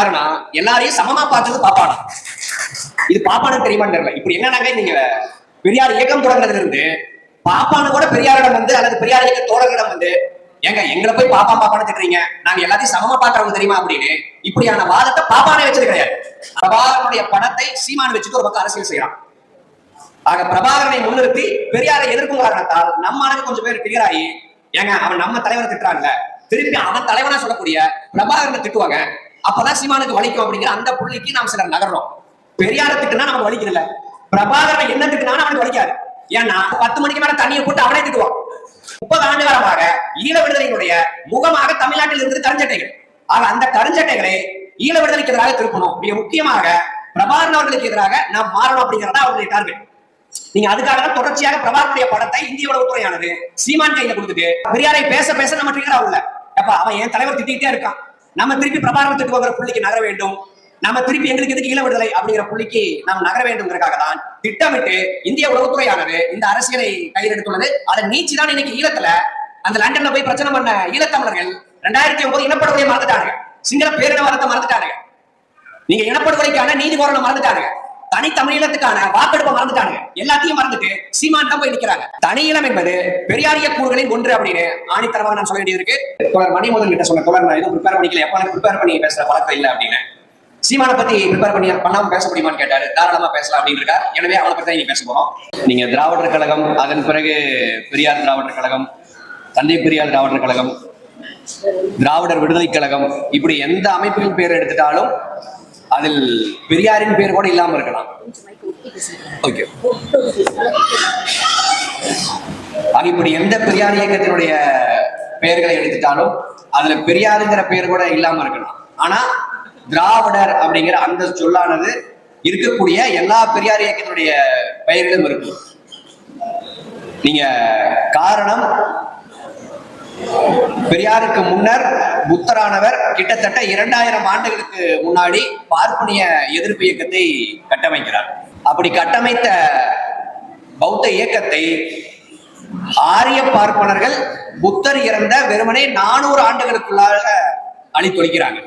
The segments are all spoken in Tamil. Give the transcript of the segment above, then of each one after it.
யாருன்னா எல்லாரையும் சமமா பார்த்தது பாப்பானா இது பாப்பானு தெரியுமான்னு தெரியல. இப்படி என்னன்னாங்க நீங்க பெரியார் இயக்கம் தொடங்குறதுல இருந்து பாப்பானு கூட பெரியாரிடம் வந்து அல்லது பெரியார் இயக்க தோழர்களிடம் வந்து ஏங்க எங்களை போய் பாப்பா பாப்பான்னு திட்டுறீங்க. நாங்க எல்லாத்தையும் சமமா பாக்குறவங்க தெரியுமா அப்படின்னு இப்படியான வாதத்தை பாப்பானே வச்சது கிடையாது. பிரபாகரனுடைய படத்தை சீமான் வச்சுட்டு ஒரு பக்கம் அரசியல் செய்யறான். ஆக பிரபாகரனை முன்னிறுத்தி பெரியாரை எதிர்க்கும் காரணத்தால் நம்ம அளவு கொஞ்சம் பேர் கிளியர் ஆகி ஏங்க அவன் நம்ம தலைவரை திட்டுறான்ல. திருப்பி அவன் தலைவனா சொல்லக்கூடிய பிரபாகரனை திட்டுவாங்க. அப்பதான் சீமானுக்கு வலிக்கும் அப்படிங்கிற அந்த புள்ளிக்கு நாம் சிலர் நகர்றோம். பெரியாரத்துக்குன்னா நமக்கு வலிக்கல பிரபாகரன் என்னத்துக்குனாலும் அவனுக்கு வலிக்காது. ஏன்னா பத்து மணிக்கு மேல தண்ணியை போட்டு அவனே திட்டுவான். முப்பது ஆண்டு காலமாக ஈழ விடுதலையினுடைய முகமாக தமிழ்நாட்டில் இருந்து கருஞ்சட்டைகள். ஆக அந்த கருஞ்சட்டைகளை ஈழ விடுதலைக்கு எதிராக திருப்பணும். மிக முக்கியமாக பிரபாகரன் அவர்களுக்கு எதிராக நாம் மாறணும் அப்படிங்கிறதா அவருடைய டார்கெட் நீங்க அதுக்காக தான் தொடர்ச்சியாக பிரபாகருடைய படத்தை இந்திய உளவுத்துறையானது சீமான் கையில கொடுத்துட்டு பெரியாரை பேச பேச நம்ம ட்ரிகர் ஆகல. அப்ப அவன் என் தலைவர் திட்டிகிட்டே இருக்கான். நம்ம திருப்பி பிரபாகரத்துக்கு திட்டுவாங்கிற புள்ளிக்கு நகர வேண்டும். நம்ம திருப்பி எங்களுக்கு எதுக்கு ஈழ விடுதலை அப்படிங்கிற புள்ளிக்கு நாம் நகர வேண்டும்ங்கிறதுக்காக தான் திட்டமிட்டு இந்திய உளவுத்துறையானது இந்த அரசியலை கையில் எடுத்துள்ளது அதை நீச்சி தான் இன்னைக்கு ஈழத்துல அந்த லண்டன்ல போய் பிரச்சனை பண்ண ஈழத்தமிழர்கள் ரெண்டாயிரத்தி ஒன்பது இனப்படுகொலை மறந்துட்டாங்க. சிங்கள பேரினவாதத்தை மறந்துட்டாங்க. நீங்க இனப்படுகொலைக்கான நீதி கோரணம் மறந்துட்டாங்க. தனி தமிழீழத்துக்கான வாக்கெடுப்பை மறந்துட்டாங்க. எல்லாத்தையும் மறந்துட்டு சீமான் தான் போய் நிக்கிறாங்க. தனியிலம் என்பது பெரியாரிய கூறுகளின் ஒன்று அப்படின்னு ஆணித்தரமாக நான் சொல்ல வேண்டியது இருக்கு. தொடர் மணிமோதன் கிட்ட சொன்ன தொடர் நான் எதுவும் ப்ரிப்பேர் பண்ணிக்கல. எப்போ ப்ரிப்பேர் பண்ணி பேசுற பழக்கம் இல்லை அப்படின்னு. சீமான பத்தி ப்ரிப்பேர் பண்ணி பண்ணாம பேச முடியுமான்னு கேட்டாரு. தாராளமா பேசலாம் அப்படின்னு இருக்கார். எனவே அவனை பத்தி நீங்க பேச போறோம். நீங்க திராவிடர் கழகம் அதன் பிறகு பெரியார் திராவிடர் கழகம் தந்தை பெரியார் திராவிடர் கழகம் திராவிடர் விடுதலை கழகம் இப்படி எந்த அமைப்பின் பேர் எடுத்துட்டாலும் அதில் பெரியாரின் பேர் கூட இல்லாம இருக்கலாம். ஓகே ஆக இப்படி எந்த பெரியார் இயக்கத்தினுடைய பெயர்களை எடுத்துட்டாலும் அதுல பெரியாருங்கிற பெயர் கூட இல்லாம இருக்கலாம். ஆனா திராவிடர் அப்படிங்கிற அந்த சொல்லானது இருக்கக்கூடிய எல்லா பெரியார் இயக்கத்தினுடைய பெயர்களும் இருக்கு நீங்க காரணம் பெரியாருக்கு முன்னர் புத்தரானவர் கிட்டத்தட்ட இரண்டாயிரம் ஆண்டுகளுக்கு முன்னாடி பார்ப்பனிய எதிர்ப்பு இயக்கத்தை கட்டமைக்கிறார். அப்படி கட்டமைத்த பௌத்த இயக்கத்தை ஆரிய பார்ப்பனர்கள் புத்தர் இறந்த வெறுமனே நானூறு ஆண்டுகளுக்குள்ளாக அழித்தொழிக்கிறாங்க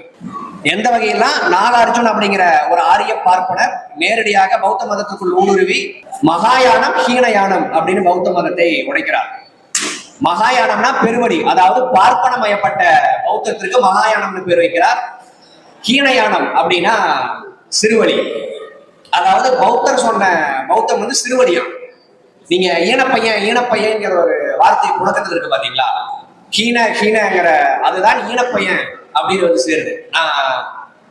எந்த வகையில்னா நாகார்ஜுன் அப்படிங்கிற ஒரு ஆரிய பார்ப்பனர் நேரடியாக பௌத்த மதத்துக்குள் ஊடுருவி மகாயானம் ஹீனயானம் அப்படின்னு பௌத்த மதத்தை உடைக்கிறார். மகாயானம்னா பெருவடி. அதாவது பார்ப்பனமயப்பட்ட பௌத்தத்திற்கு மகாயானம்னு பேர் வைக்கிறார். ஹீனயானம் அப்படின்னா சிறுவழி. அதாவது பௌத்தர் சொன்ன பௌத்தம் வந்து சிறுவடியாம். நீங்க ஈனப்பையன் ஈனப்பையன்ங்கிற ஒரு வார்த்தை புழக்கத்துல இருக்கு பாத்தீங்களா? ஹீன ஹீனங்கிற அதுதான் ஈனப்பையன் அப்படின்னு வந்து சேருது. நான்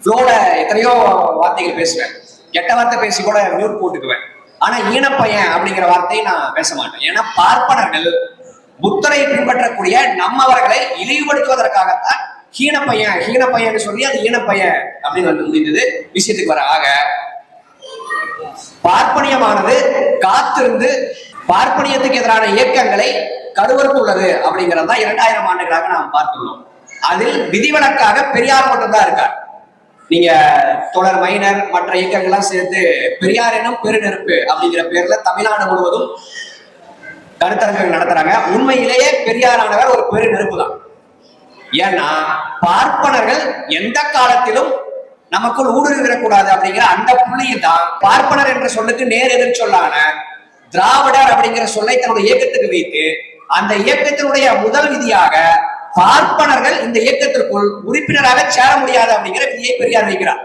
ஃப்ளோல எத்தனையோ வார்த்தைகள் பேசுவேன். கெட்ட வார்த்தை பேசி கூட மியூட் போட்டுக்குவேன். ஆனா ஈனப்பையன் அப்படிங்கிற வார்த்தையை நான் பேச மாட்டேன். ஏன்னா பார்ப்பனர்கள் புத்தரை பின்பற்றக்கூடிய நம்மவர்களை இழிவுபடுத்துவதற்காகத்தான் ஹீனப்பையன் ஹீனப்பையன் சொல்லி அது ஈனப்பையன் அப்படின்னு வந்து முடிந்தது. விஷயத்துக்கு வர ஆக பார்ப்பனியமானது காத்திருந்து பார்ப்பனியத்துக்கு எதிரான இயக்கங்களை கருவறுத்துள்ளது அப்படிங்கிறது தான் இரண்டாயிரம் ஆண்டுகளாக நாம் பார்த்துள்ளோம். அதில் விதிவிலக்காக பெரியார் மட்டும்தான் இருக்கார். நீங்க தொடர் மைனர் மற்ற இயக்கங்கள்லாம் சேர்த்து பெரியார் எனும் பெருநெருப்பு அப்படிங்கிற பேர்ல தமிழ்நாடு முழுவதும் கருத்தரங்குகள் நடத்துறாங்க. உண்மையிலேயே பெரியாரானவர் ஒரு பெரு நெருப்பு தான் ஏன்னா பார்ப்பனர்கள் எந்த காலத்திலும் நமக்குள் ஊடுருவிடக்கூடாது அப்படிங்கிற அந்த புள்ளியில் தான் பார்ப்பனர் என்ற சொல்லுக்கு நேர் எதிர் சொல்லான திராவிடர் அப்படிங்கிற சொல்லை தன்னுடைய இயக்கத்துக்கு வைத்து அந்த இயக்கத்தினுடைய முதல் விதியாக பார்ப்பனர்கள் இந்த இயக்கத்திற்குள் உறுப்பினராக சேர முடியாது அப்படிங்கிற விதியை பெரியார் வைக்கிறார்.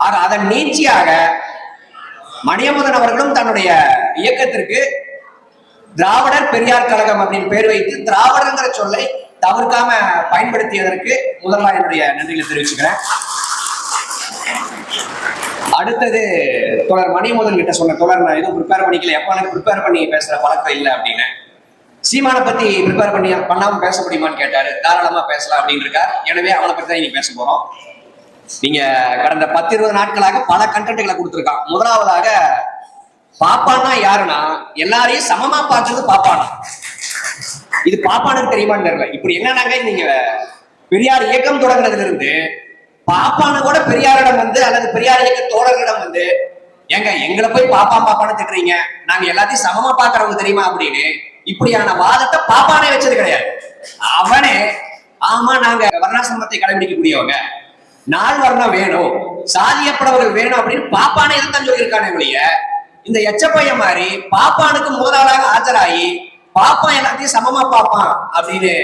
ஆக அதன் நீட்சியாக மணியமுதன் அவர்களும் தன்னுடைய இயக்கத்திற்கு திராவிடர் பெரியார் கழகம் அப்படின்னு பேர் வைத்து திராவிடங்கிற சொல்லை தவிர்க்காம பயன்படுத்தியதற்கு முதல்ல என்னுடைய நன்றிகளை தெரிவிச்சுக்கிறேன். அடுத்தது தொடர் மணிமுதன் கிட்ட சொன்ன தொடர் நான் எதுவும் ப்ரிப்பேர் பண்ணிக்கல. எப்போ எனக்கு ப்ரிப்பேர் பண்ணி பேசுற பழக்கம் இல்லை அப்படின்னு. சீமானை பத்தி ப்ரிப்பேர் பண்ணி பண்ணாம பேச முடியுமான்னு கேட்டாரு. தாராளமா பேசலாம் அப்படின்னு இருக்கார் எனவே அவனை பத்தி தான் இன்னைக்கு பேச போறோம். நீங்க கடந்த பத்து இருபது நாட்களாக பல கண்டென்ட்களை கொடுத்துருக்கான். முதலாவதாக பாப்பான்னா யாருன்னா எல்லாரையும் சமமா பார்த்தது பாப்பானா? இது பாப்பானுக்கு தெரியுமான்னு தெரியல. இப்படி என்னன்னாங்க நீங்க பெரியார் இயக்கம் தொடங்குறதுல இருந்து பாப்பானு கூட பெரியாரிடம் வந்து அல்லது பெரியார் இயக்க தோழர்களிடம் வந்து ஏங்க எங்களை போய் பாப்பா பாப்பான்னு திட்டுறீங்க. நாங்க எல்லாத்தையும் சமமா பாக்குறவங்க தெரியுமா அப்படின்னு இப்படியான வாதத்தை பாப்பானே வச்சது கிடையாது. அவனே ஆமா நாங்க வர்ணாசிரமத்தை கடைபிடிக்கக்கூடியவங்க. நாள் வர்ணம் வேணும். சாதியப்படவர்கள் வேணும் அப்படின்னு பாப்பானே இதைத்தான் சொல்லியிருக்கானே ஒழிய இந்த எச்சப்பைய மாதிரி பாப்பானுக்கு முதலாளாக ஆஜராகி பாப்பான் எல்லாத்தையும் சமமா பாப்பான் அப்படின்னு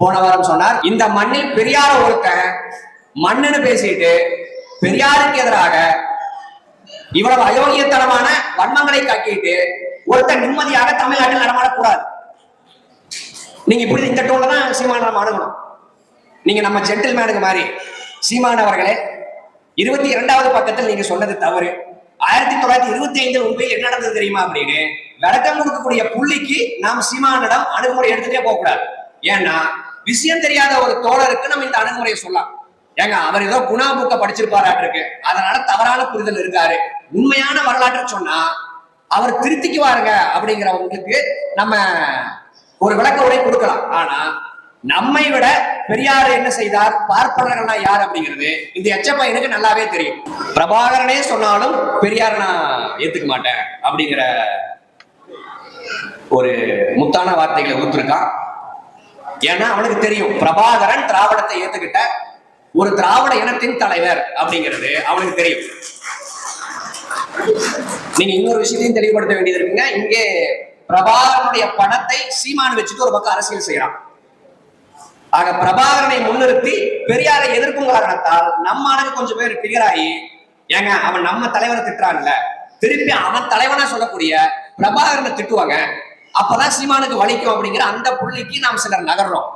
போன வாரம் சொன்னார். இந்த மண்ணில் பெரியார ஒருத்தன் மண்ணுன்னு பேசிட்டு பெரியாருக்கு எதிராக இவ்வளவு அயோக்கியத்தனமான வன்மங்களை காட்டிட்டு ஒருத்தன் நிம்மதியாக தமிழ்நாட்டில் நடமாடக்கூடாது. நீங்க இப்படி இந்த டோன்ல தான் சீமான நம்ம அணுகணும். நீங்க நம்ம ஜென்டில்மேனுக்கு மாதிரி. சீமான் அவர்களே இருபத்தி இரண்டாவது பக்கத்தில் நீங்க சொன்னது தவறு. ஆயிரத்தி தொள்ளாயிரத்தி இருபத்தி ஐந்து உண்மையில் என்ன நடந்தது தெரியுமா அப்படின்னு? விளக்கம் கொடுக்கக்கூடிய புள்ளிக்கு நாம் சீமானிடம் அணுகுமுறை எடுத்துட்டே போக கூடாது ஏன்னா விஷயம் தெரியாத ஒரு தோழருக்கு நம்ம இந்த அணுகுமுறையை சொல்லலாம். ஏங்க அவர் ஏதோ குணா புக்க படிச்சிருப்பாராட்டிருக்கு அதனால தவறான புரிதல் இருக்காரு. உண்மையான வரலாற்றை சொன்னா அவர் திருத்திக்குவாருங்க அப்படிங்கிறவங்களுக்கு நம்ம ஒரு விளக்க உரை கொடுக்கலாம். ஆனா நம்மை விட பெரியார் என்ன செய்தார்? பார்ப்பனர்கள்னா யார் அப்படிங்கிறது இந்த எச்சப்பா எனக்கு நல்லாவே தெரியும். பிரபாகரனே சொன்னாலும் பெரியார் நான் ஏத்துக்க மாட்டேன் அப்படிங்கிற ஒரு முத்தான வார்த்தைகளை ஊத்துருக்கான் ஏன்னா அவனுக்கு தெரியும் பிரபாகரன் திராவிடத்தை ஏத்துக்கிட்ட ஒரு திராவிட இனத்தின் தலைவர் அப்படிங்கிறது அவனுக்கு தெரியும். நீங்க இன்னொரு விஷயத்தையும் தெளிவுபடுத்த வேண்டியது இருக்குங்க. இங்கே பிரபாகரனுடைய படத்தை சீமான் வச்சுட்டு ஒரு பக்கம் அரசியல் செய்யறான். ஆக பிரபாகரனை முன்னிறுத்தி பெரியாரை எதிர்க்கும் காரணத்தால் நம்ம ஆளுக்கு கொஞ்சம் பேர் பிகராகி ஏங்க அவன் நம்ம தலைவரை திட்டுறான்ல. திருப்பி அவன் தலைவனா சொல்லக்கூடிய பிரபாகரனை திட்டுவாங்க. அப்பதான் சீமானுக்கு வலிக்கும் அப்படிங்கிற அந்த புள்ளிக்கு நாம் சிலர் நகர்றோம்.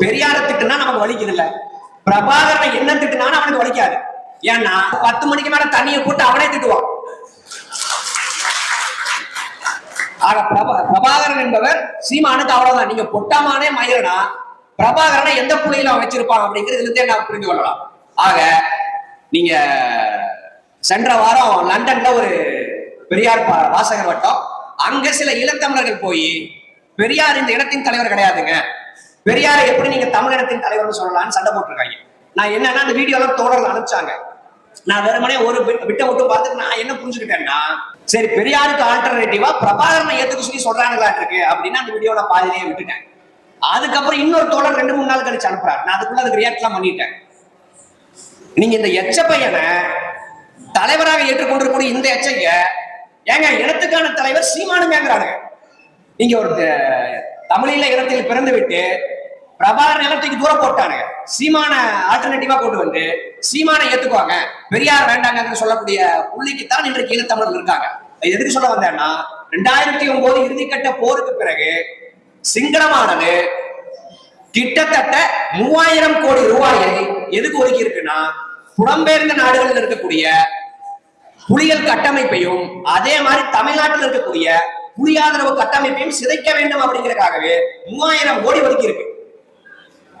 பெரியாரை திட்டுனா நமக்கு வலிக்குது இல்ல பிரபாகரனை என்ன திட்டுனாலும் அவனுக்கு வலிக்காது. ஏன்னா பத்து மணிக்கு மேல தண்ணியை போட்டு அவனே திட்டுவான். ஆக பிரபா பிரபாகரன் என்பவர் சீமானுக்கு அவ்வளவுதான். நீங்க பொட்டாமானே மயிரனா பிரபாகரனை எந்த புள்ளியில அவன் வச்சிருப்பான் அப்படிங்கிறது இதுல இருந்தே நான் புரிந்து கொள்ளலாம். ஆக நீங்க சென்ற வாரம் லண்டன்ல ஒரு பெரியார் பா- வாசகர் வட்டம். அங்க சில இளத்தமிழர்கள் போய் பெரியார் இந்த இடத்தின் தலைவர் கிடையாதுங்க. பெரியாரை எப்படி நீங்க தமிழகத்தின் தலைவர்னு சொல்லலாம்னு சண்டை போட்டிருக்காங்க. நான் என்னன்னா அந்த வீடியோலாம் தோழர்கள் அனுப்பிச்சாங்க. நான் வெறுமனே ஒரு விட்ட மட்டும் பார்த்துட்டு நான் என்ன புரிஞ்சுக்கிட்டேன்னா சரி பெரியாருக்கு ஆல்டர்னேட்டிவா பிரபாகரனை ஏத்துக்க சொல்லி சொல்றாங்களாட்டு இருக்கு. அப்படின்னு அந்த வீடியோல பாதிலேயே விட்டுட்டேன். அதுக்கப்புறம் இன்னொரு தோழர் ரெண்டு மூணு நாள் கழிச்சு அனுப்புறாரு. நான் அதுக்குள்ள அதுக்கு ரியாக்ட்லாம் பண்ணிட்டேன். நீங்க இந்த எச்ச பையனை தலைவராக ஏற்றுக்கொண்டிருக்கக்கூடிய இந்த எச்சைய ஏங்க இனத்துக்கான தலைவர் சீமானுங்கிறாங்க நீங்க ஒரு த- தமிழீழ இனத்தில் பிறந்து விட்டு பிரபாகர் நிலத்துக்கு தூரம் போட்டானுங்க. சீமான ஆல்டர்னேட்டிவா கொண்டு வந்து சீமானை ஏத்துக்குவாங்க. பெரியார் வேண்டாங்கன்னு சொல்லக்கூடிய புள்ளிக்குத்தான் இன்றைக்கு ஈழத்தமிழர்கள் இருக்காங்க. எதுக்கு சொல்ல வந்தேன்னா ரெண்டாயிரத்தி ஒன்பது இறுதிக்கட்ட போருக்கு பிறகு சிங்களமானது கிட்டத்தட்ட மூவாயிரம் கோடி ரூபாயை எதுக்கு ஒதுக்கி இருக்குன்னா புலம்பெயர்ந்த நாடுகளில் இருக்கக்கூடிய புலிகள் கட்டமைப்பையும் அதே மாதிரி தமிழ்நாட்டில் இருக்கக்கூடிய புலியாதரவு கட்டமைப்பையும் சிதைக்க வேண்டும் அப்படிங்கிறதுக்காகவே மூவாயிரம் கோடி ஒதுக்கி இருக்கு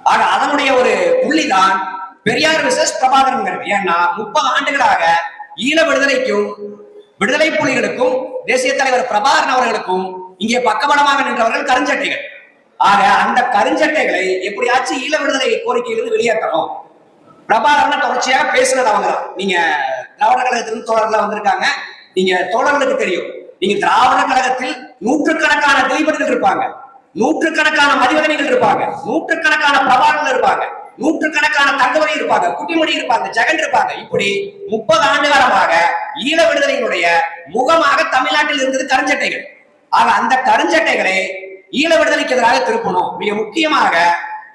ஆக அதனுடைய ஒரு புள்ளிதான் பெரியார் விசஸ் பிரபாகரன் ஏன்னா முப்பது ஆண்டுகளாக ஈழ விடுதலைக்கும் விடுதலை புலிகளுக்கும் தேசிய தலைவர் பிரபாகரன் அவர்களுக்கும் இங்கே பக்கபலமாக நின்றவர்கள் கருஞ்சட்டைகள். ஆக அந்த கருஞ்சட்டைகளை எப்படியாச்சும் ஈழ விடுதலை கோரிக்கையிலிருந்து வெளியேற்றணும். பிரபாகரன் தொடர்ச்சியா பேசுனது அவங்க தான். நீங்க திராவிட கழகத்திலிருந்து தோழர்கள் வந்திருக்காங்க. நீங்க தோழர்களுக்கு தெரியும். நீங்க திராவிட கழகத்தில் நூற்றுக்கணக்கான திலீபர்கள் இருப்பாங்க. நூற்றுக்கணக்கான மதிவதனைகள் இருப்பாங்க. நூற்றுக்கணக்கான பிரபாகர்கள் இருப்பாங்க. நூற்றுக்கணக்கான தங்கமணி இருப்பாங்க. குட்டிமணி இருப்பாங்க. ஜெகன் இருப்பாங்க. இப்படி முப்பது ஆண்டு காலமாக ஈழ விடுதலையினுடைய முகமாக தமிழ்நாட்டில் இருந்தது கருஞ்சட்டைகள். ஆக அந்த கருஞ்சட்டைகளை ஈழ விடுதலைக்கு எதிராக திருப்பணும். மிக முக்கியமாக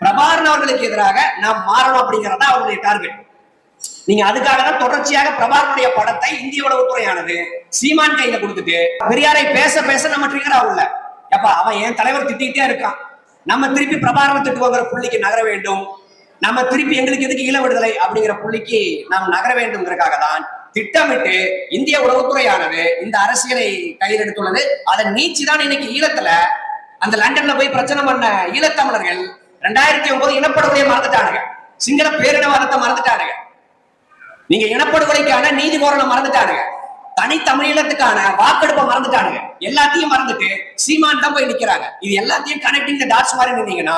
பிரபாகரன் அவர்களுக்கு எதிராக நாம் மாறணும் அப்படிங்கறது தான் அவருடைய டார்கெட். நீங்க அதுக்காக தான் தொடர்ச்சியாக பிரபாகருடைய படத்தை இந்திய உளவுத்துறையானது சீமான் கையில கொடுத்துட்டு பெரியாரை பேச பேச நம்ம ட்ரிகர் ஆகல. எப்பா அவன் என் தலைவர் திட்டிகிட்டே இருக்கான். நம்ம திருப்பி பிரபாகரன் திட்டுவாங்கிற புள்ளிக்கு நகர வேண்டும். நம்ம திருப்பி எங்களுக்கு எதுக்கு ஈழ விடுதலை அப்படிங்கிற புள்ளிக்கு நாம் நகர வேண்டும்ங்கிறக்காக தான் திட்டமிட்டு இந்திய உளவுத்துறையானது இந்த அரசியலை கையில் எடுத்துள்ளது அதை நீச்சி தான் இன்னைக்கு ஈழத்துல அந்த லண்டன்ல போய் பிரச்சனை பண்ண ஈழத்தமிழர்கள் ரெண்டாயிரத்தி ஒன்பது இனப்படுகொலையை மறந்துட்டானுங்க. சிங்கள பேரினவாதத்தை மறந்துட்டானுங்க. நீங்க இனப்படுகொலைக்கான நீதி கோரலை மறந்துட்டானுங்க. தனி தமிழீழத்துக்கான வாக்கெடுப்பை மறந்துட்டானுங்க. எல்லாத்தையும் மறந்துட்டு சீமான் தான் போய் நிக்கிறாங்க. இது எல்லாத்தையும் கனெக்டிங் டாட்ஸ் மாதிரி நின்னீங்கன்னா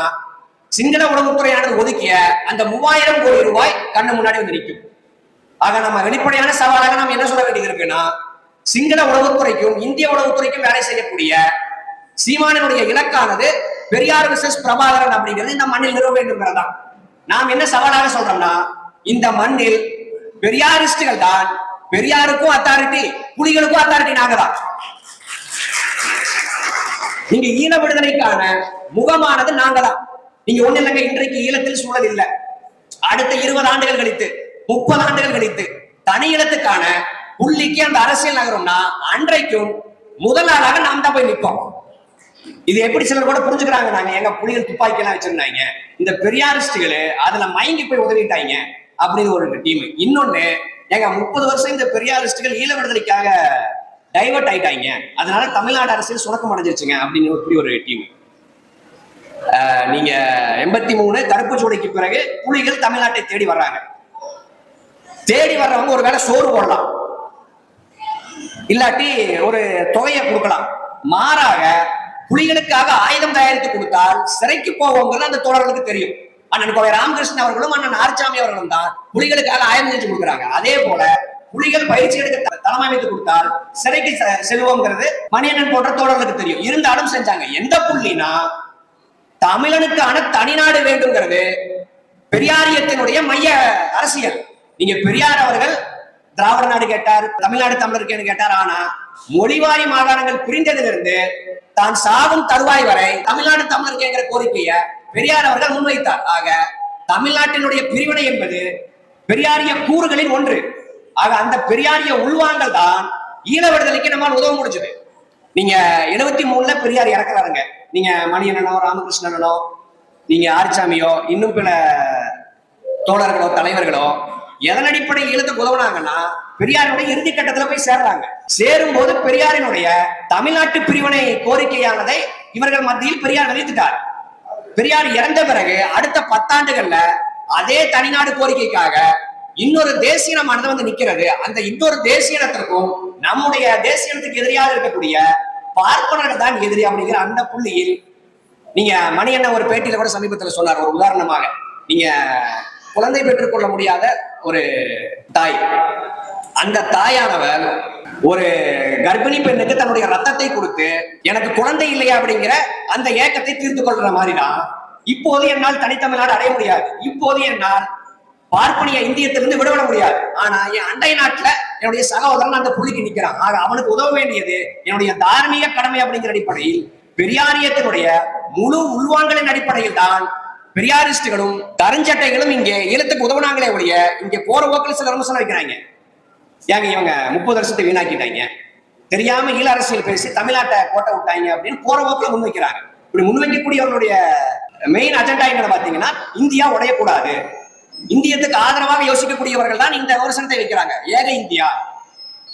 சிங்கள உளவுத்துறையானது ஒதுக்கிய அந்த மூவாயிரம் கோடி ரூபாய் கண்ணு முன்னாடி வந்து நிற்கும். ஆக நம்ம வெளிப்படையான சவாலாக நம்ம என்ன சொல்ல வேண்டியது இருக்குன்னா சிங்கள உளவுத்துறைக்கும் இந்திய உளவுத்துறைக்கும் வேலை செய்யக்கூடிய சீமானனுடைய இலக்கானது பெரியார் விசஸ் பிரபாகரன் அப்படிங்கிறது இந்த மண்ணில் நிறுவ வேண்டும்ங்கிறதான் நாம் என்ன சவாலாக சொல்றோம்னா இந்த மண்ணில் பெரியாரிஸ்டுகள் தான் பெரியாருக்கும் அத்தாரிட்டி புலிகளுக்கும் அத்தாரிட்டி நாங்க தான் நீங்க ஈழ விடுதலைக்கான முகமானது நாங்க தான் நீங்க ஒண்ணு இல்லைங்க இன்றைக்கு ஈழத்தில் சூழல் இல்லை. அடுத்த இருபது ஆண்டுகள் கழித்து முப்பது ஆண்டுகள் கழித்து தனி இடத்துக்கான புள்ளிக்கு அந்த அரசியல் நகரம்னா அன்றைக்கும் முதல் ஆளாக நாம் தான் போய் நிற்போம். இது எப்படி சிலர் கூட புரிஞ்சுக்கிறாங்க நாங்க? எங்க புலிகள் துப்பாக்கி எல்லாம் வச்சிருந்தாங்க. இந்த பெரியாரிஸ்டுகள் அதுல மயங்கி போய் உதவிட்டாங்க அப்படின்னு ஒரு டீம். இன்னொன்னு எங்க முப்பது வருஷம் இந்த பெரியாரிஸ்டுகள் ஈழ விடுதலைக்காக டைவர்ட் ஆயிட்டாங்க. அதனால தமிழ்நாடு அரசியல் சுணக்கம் அடைஞ்சிருச்சுங்க அப்படின்னு இப்படி ஒரு டீம். நீங்க எண்பத்தி மூணு தடுப்பு சூடைக்கு பிறகு புலிகள் தமிழ்நாட்டை தேடி வர்றாங்க. தேடி வர்றவங்க ஒரு வேலை சோறு போடலாம். இல்லாட்டி ஒரு தொகையை கொடுக்கலாம். மாறாக புலிகளுக்காக ஆயுதம் தயாரித்து கொடுத்தால் சிறைக்கு போவோங்கிறது அந்த தோழர்களுக்கு தெரியும். அண்ணன் கோவை ராமகிருஷ்ணன் அவர்களும் அண்ணன் ஆர்ச்சாமி அவர்களும் தான் புலிகளுக்காக ஆயுதம் செஞ்சு கொடுக்குறாங்க. அதே போல புலிகள் பயிற்சி எடுக்க தலைமை அமைத்து கொடுத்தால் சிறைக்கு செ- செல்வோங்கிறது மணியண்ணன் போன்ற தோழர்களுக்கு தெரியும். இருந்தாலும் செஞ்சாங்க. எந்த புள்ளினா தமிழனுக்கான தனிநாடு வேண்டுங்கிறது பெரியாரியத்தினுடைய மைய அரசியல். நீங்க பெரியார் அவர்கள் திராவிட நாடு கேட்டார் தமிழ்நாடு தமிழருக்கேன்னு கேட்டார். ஆனா மொழிவாரி மாகாணங்கள் பிரிந்ததிலிருந்து தான் சாகும் தருவாய் வரை தமிழ்நாடு தமிழருக்கேங்கிற கோரிக்கையை பெரியார் அவர்கள் முன்வைத்தார். ஆக தமிழ்நாட்டினுடைய பிரிவினை என்பது பெரியாரிய கூறுகளில் ஒன்று. ஆக அந்த பெரியாரிய உள்வாங்கல் தான் ஈழ விடுதலைக்கு நம்மால் உதவ முடிஞ்சது. நீங்க எழுபத்தி மூணுல பெரியார் இறக்குறாருங்க. நீங்க மணியண்ணனோ ராமகிருஷ்ணனோ நீங்க ஆரிச்சாமியோ இன்னும் பிற தோழர்களோ தலைவர்களோ எதன் அடிப்படையில் ஈழத்துக்கு உதவுனாங்கன்னா பெரியாருடைய இறுதி கட்டத்துல போய் சேர்றாங்க. சேரும் போது பெரியாரினுடைய தமிழ்நாட்டு பிரிவினை கோரிக்கையானதை இவர்கள் மத்தியில் பெரியார் விதைத்துட்டார் பெரியார் இறந்த பிறகு அடுத்த பத்தாண்டுகள்ல அதே தனிநாடு கோரிக்கைக்காக இன்னொரு தேசியனமானது வந்து நிக்கிறது. அந்த இன்னொரு தேசியனத்திற்கும் நம்முடைய தேசியனத்துக்கு எதிரியாக இருக்கக்கூடிய பார்ப்பனர்கள் தான் எதிரி அப்படிங்கிற அந்த புள்ளியில் நீங்க மணியண்ண ஒரு பேட்டியில கூட சமீபத்துல சொன்னார். ஒரு உதாரணமாக நீங்க குழந்தை பெற்றுக்கொள்ள முடியாத ஒரு தாய். அந்த தாயானவர் ஒரு கர்ப்பிணி பெண்ணுக்கு தன்னுடைய ரத்தத்தை கொடுத்து எனக்கு குழந்தை இல்லையா? அப்படிங்கிற அந்த ஏக்கத்தை தீர்த்து கொள்ற மாதிரி தான் இப்போது என்னால் தனித்தமிழ்நாடு அடைய முடியாது. இப்போது என்னால் பார்ப்பனிய இந்தியத்திலிருந்து விடுபட முடியாது. ஆனா என் அண்டை நாட்டுல என்னுடைய சகோதரன் அந்த புள்ளிக்கு நிக்கிறான். ஆக அவனுக்கு உதவ வேண்டியது என்னுடைய தார்மீக கடமை அப்படிங்கிற அடிப்படையில் பெரியாரியத்தினுடைய முழு உள்வாங்கலின் அடிப்படையில் தான் பெரியாரிஸ்டுகளும் தரஞ்சட்டைகளும் இங்கே ஈழத்துக்கு உதவுனாங்களே ஒழிய இங்க போற ஓக்கில் சில விமர்சனம் வைக்கிறாங்க ஏங்க இவங்க முப்பது வருஷத்தை வீணாக்கிட்டாங்க. தெரியாம ஈழ அரசியல் பேசி தமிழ்நாட்டை கோட்டை விட்டாங்க அப்படின்னு போற முன் முன்வைக்கிறாங்க இப்படி முன்வைக்கக்கூடியவர்களுடைய மெயின் அஜெண்டா என்ன பாத்தீங்கன்னா இந்தியா உடையக்கூடாது. இந்தியத்துக்கு ஆதரவாக யோசிக்கக்கூடியவர்கள் தான் இந்த விமர்சனத்தை வைக்கிறாங்க. ஏக இந்தியா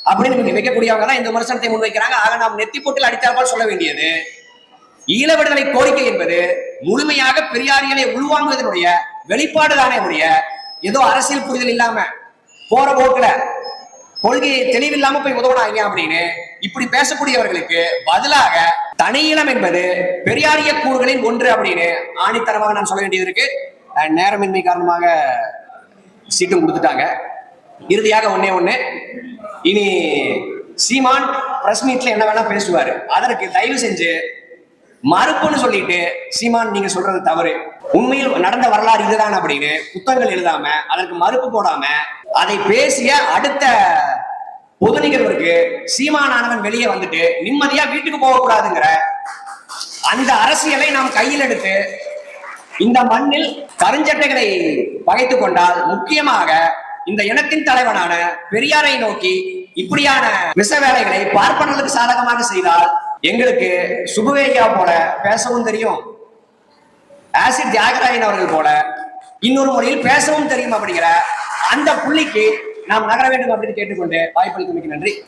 அப்படின்னு வைக்கக்கூடியவங்க தான் இந்த விமர்சனத்தை முன்வைக்கிறாங்க. ஆக நாம் நெத்தி போட்டில் அடித்தால் சொல்ல வேண்டியது. ஈழ விடுதலை கோரிக்கை என்பது முழுமையாக பெரியாரியலை உள்வாங்குவதனுடைய வெளிப்பாடு தானே உடைய? ஏதோ அரசியல் புரிதல் இல்லாம போற போக்குல கொள்கையை தெளிவில்லாம போய் உதவுனாங்க அப்படின்னு இப்படி பேசக்கூடியவர்களுக்கு பதிலாக தனியிலம் என்பது பெரியாரிய கூறுகளின் ஒன்று அப்படின்னு ஆணித்தரமாக நான் சொல்ல வேண்டியது இருக்கு. நேரமின்மை காரணமாக சீட்டும் கொடுத்துட்டாங்க. இறுதியாக ஒண்ணே ஒண்ணு. இனி சீமான் பிரஸ் மீட்ல என்ன வேணா பேசுவாரு. அதற்கு தயவு செஞ்சு மறுப்புன்னு சொல்லிட்டு சீமான் நீங்க சொல்றது தவறு. உண்மையில் நடந்த வரலாறு இதுதான் அப்படின்னு புத்தகங்கள் எழுதாம அதற்கு மறுப்பு போடாம அதை பேசிய அடுத்த பொது நிகழ்வுக்கு சீமானானவன் வெளியே வந்துட்டு நிம்மதியா வீட்டுக்கு போகக்கூடாதுங்கிற அந்த அரசியலை நாம் கையில் எடுத்து இந்த மண்ணில் கருஞ்சட்டைகளை பகைத்துக் கொண்டால் முக்கியமாக இந்த இனத்தின் தலைவனான பெரியாரை நோக்கி இப்படியான விஷ வேலைகளை பார்ப்பனர்களுக்கு சாதகமாக செய்தால் எங்களுக்கு சுபவேயா போல பேசவும் தெரியும். ஆசிட் தியாகராயன் அவர்கள் போல இன்னொரு முறையில் பேசவும் தெரியும் அப்படிங்கிற அந்த புள்ளிக்கு நாம் நகர வேண்டும் அப்படின்னு கேட்டுக்கொண்டு வாய்ப்பளித்தமைக்கு நன்றி.